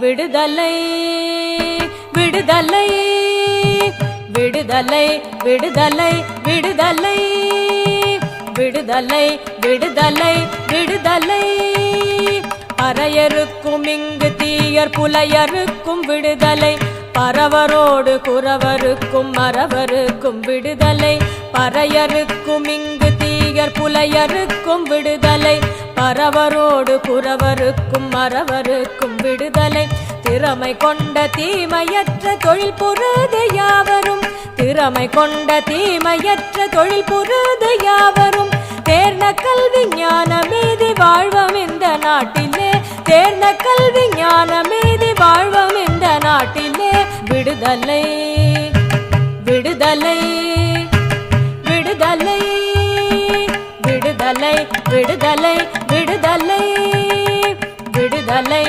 விடுதலை விடுதலை விடுதலை விடுதலை விடுதலை விடுதலை விடுதலை விடுதலை. பறையருக்கும் இங்கு தீயர் புலையருக்கும் விடுதலை. பறவரோடு குறவருக்கும் மறவருக்கும் விடுதலை. பறையருக்கும் இங்கு தீயர் புலையருக்கும் விடுதலை. பரவரோடு புறவருக்கும் மறவருக்கும் விடுதலை. திறமை கொண்ட தீமையற்ற தொழில் புரிது யாவரும். திறமை கொண்ட தீமையற்ற தொழில் புரிது யாவரும். தேர்ந்த கல்வி ஞான மீதி வாழ்வம் இந்த நாட்டிலே. தேர்ந்த கல்வி ஞான மீதி வாழ்வம் இந்த நாட்டிலே. விடுதலை விடுதலை. விடுதலை விடுதலை விடுதலை விடுதலை.